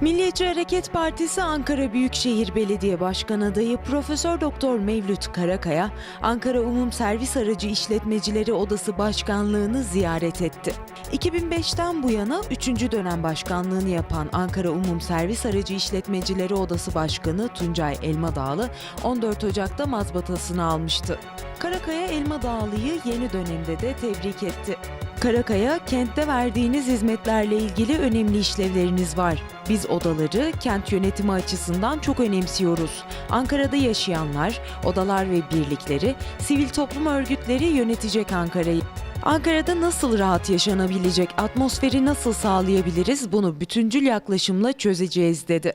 Milliyetçi Hareket Partisi Ankara Büyükşehir Belediye Başkan adayı Profesör Doktor Mevlüt Karakaya, Ankara Umum Servis Aracı İşletmecileri Odası Başkanlığını ziyaret etti. 2005'ten bu yana 3. dönem başkanlığını yapan Ankara Umum Servis Aracı İşletmecileri Odası Başkanı Tuncay Elmadağlı 14 Ocak'ta mazbatasını almıştı. Karakaya Elmadağlı'yı yeni dönemde de tebrik etti. Karakaya, kentte verdiğiniz hizmetlerle ilgili önemli işlevleriniz var. Biz odaları kent yönetimi açısından çok önemsiyoruz. Ankara'da yaşayanlar, odalar ve birlikleri, sivil toplum örgütleri yönetecek Ankara'yı. Ankara'da nasıl rahat yaşanabilecek, atmosferi nasıl sağlayabiliriz bunu bütüncül yaklaşımla çözeceğiz dedi.